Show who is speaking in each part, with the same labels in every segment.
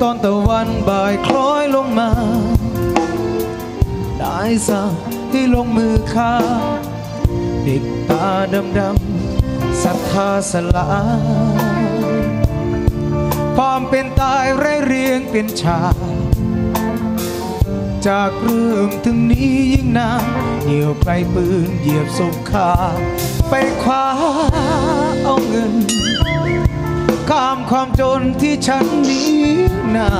Speaker 1: ตอนตะวันบ่ายคล้อยลงมา ได้สั่งให้ลงมือฆ่าเด็กตาดำๆศรัทธาสลายความเป็นตายไร้เรียงเป็นฉากจากเรื่องถึงนี้ยิ่งนานเหนียวไกลปืนเหยียบศพขาไปคว้าเอาเงิน ข้ามความจนที่ฉันหนี้นา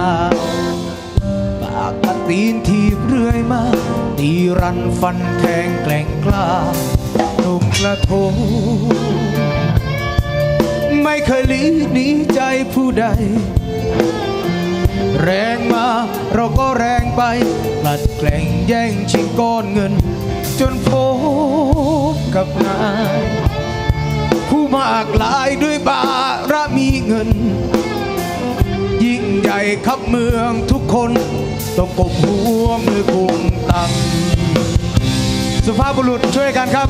Speaker 1: ปากกัดตีนทีเรื่อยมาตีรันฟันแทงแกล้งกล้าหนุ่มกระโทงไม่เคยหลีหนีใจผู้ใด แรงมาเราก็แรงไปกลัดแกล้งแย่งชิงก้อนเงิน จนพบกับนาย ผู้มากลายด้วยบารมีเงิน ยิ่งใหญ่ขับเมืองทุกคนต้องกบหัวมือกุมตังสุภาพบุรุษช่วยกันครับ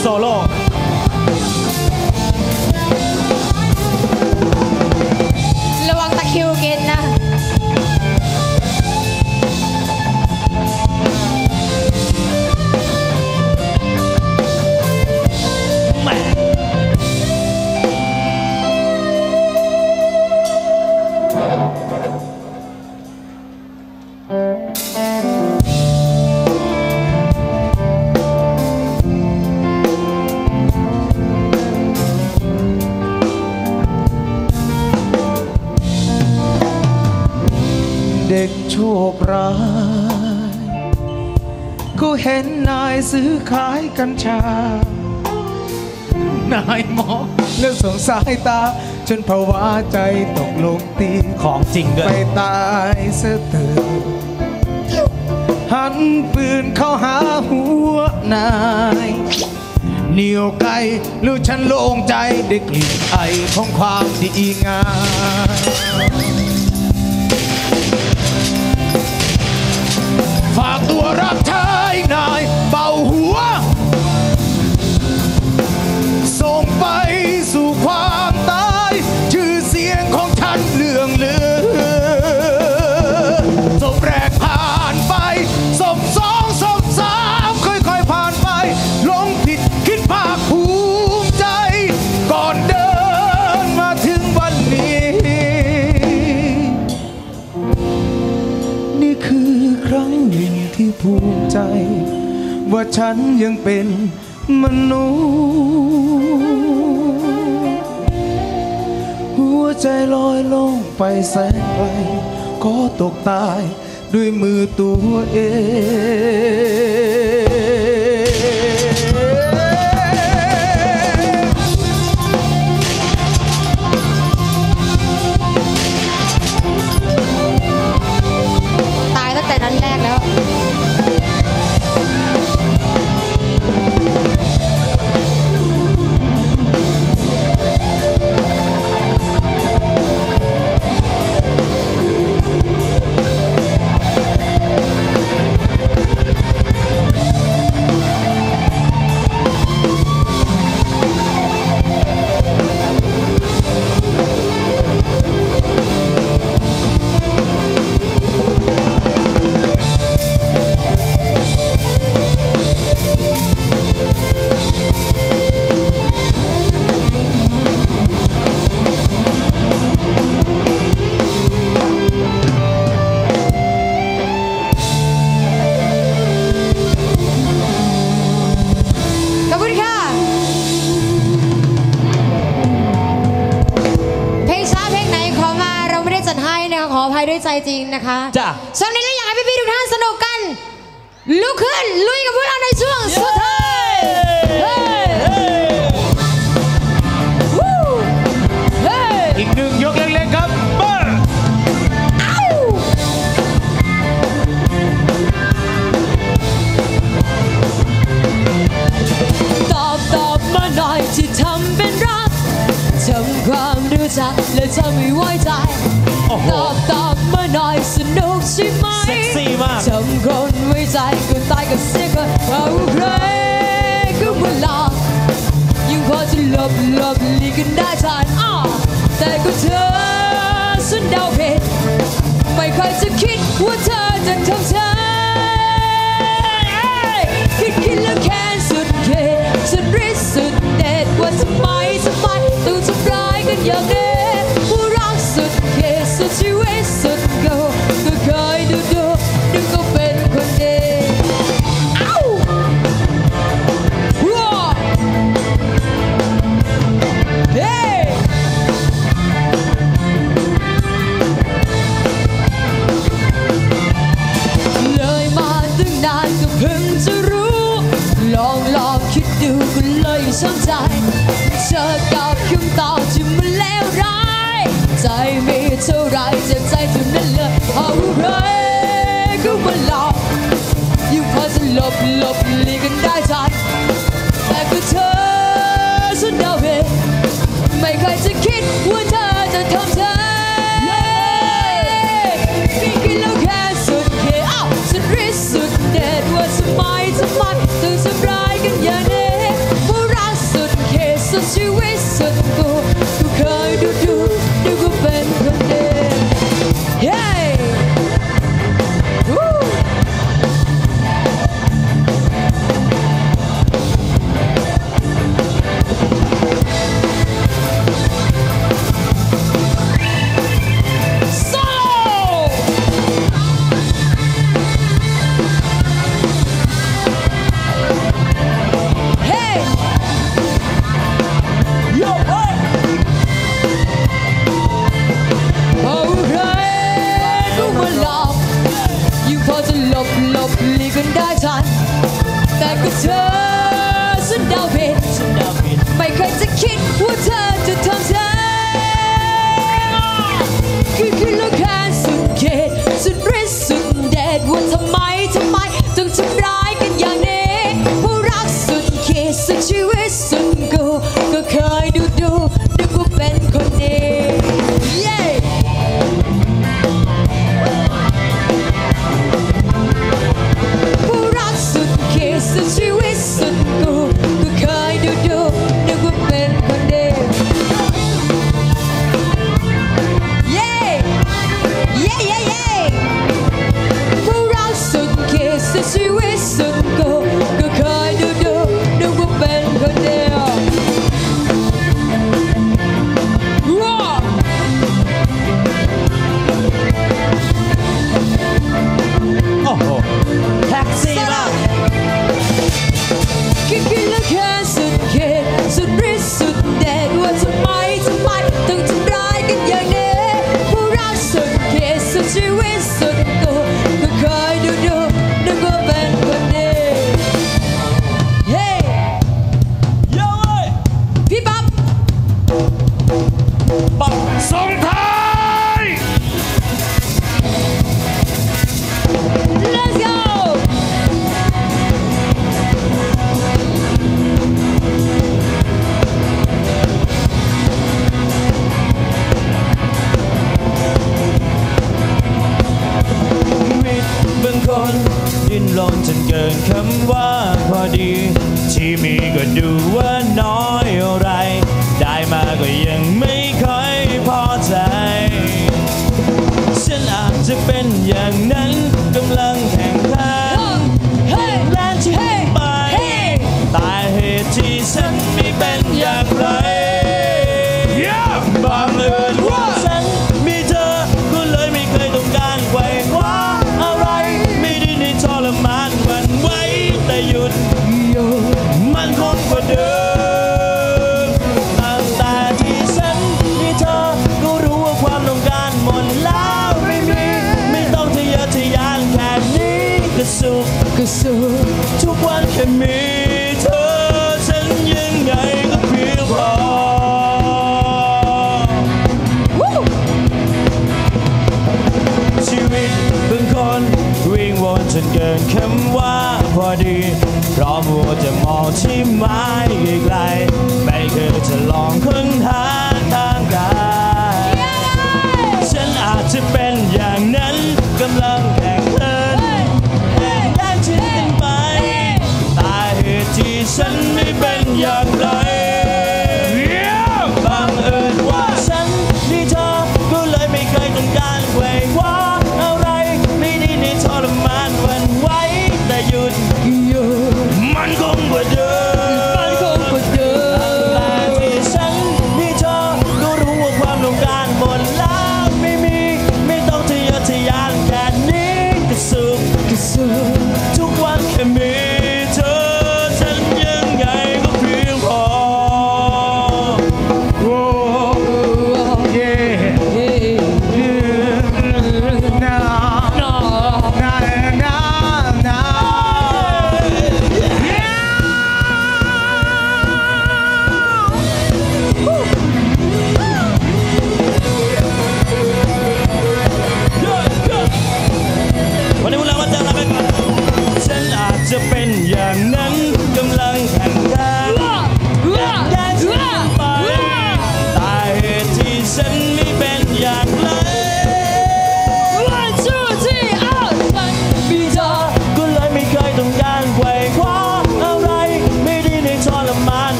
Speaker 1: ลี เด็
Speaker 2: ก
Speaker 1: โชคร้าย ก็เห็นนายซื้อขายกัญชา นายมองแล้วส่งสายตา จนภาวะใจตกลงตี
Speaker 3: ของจริงด้ว
Speaker 1: ไปตายเสียเถิดหันปืนเข้าหาหัวนายเหนียวไกลแล้วฉันโล่งใจได้กลิ่นไอของความดีงาม ตัวรับใช้นาย ฉันยังเป็นมนุษย์ หัวใจลอยลงไปแสนไกลก็ตกตายด้วยมือตัวเอง
Speaker 2: ภัด้วยใจจริงนะคะ
Speaker 3: จ้ะ
Speaker 2: สำหรับนี้อยากให้พี่ๆทุกท่านสนุกกัน ลุกขึ้นลุยกับพวกเราในช่วงสุดท้าย
Speaker 4: like a singer Waar hoe reken we laag Je was een lop, lop, liggen daar zijn Ah, daar komt tussen nou weet ไม่
Speaker 3: เค
Speaker 4: ยจะคิดว่าเธอจะทำเธอคิดคิดแล้วแค้นสุดเขตสุดริสุดเด็ดว่าสมัยสมัยต้องทำร้ายกันอย่างนี้ อะไรก็มาหลอกอยู่คอยสลบหลบหลีกกันได้ทัแต่เธอสุดวเหตุไม่เคยคิดว่าเธอจะทำเธอมีกินแล้วสุดเขอ้าวสุริสุดเด็ดว่าสมัยสมัยตื่นสบายกันอย่างนี้ผู้รักสุดเขสุดชีวิตสุดกูกูเคยดู บักส
Speaker 3: อ
Speaker 4: งท้ายเลสโก
Speaker 3: มิดบางคนดิ้นรนจนเกินคำว่าพอดี ที่มีก็ดูว่าน้อยอะไร มาก็ยังไม่ค่อยพอใจ ฉันอาจจะเป็นอย่างนั้นกำลังแข่งขันและที่ไป ตาเหตุที่ฉันไม่เป็นอย่างไรบางเอิ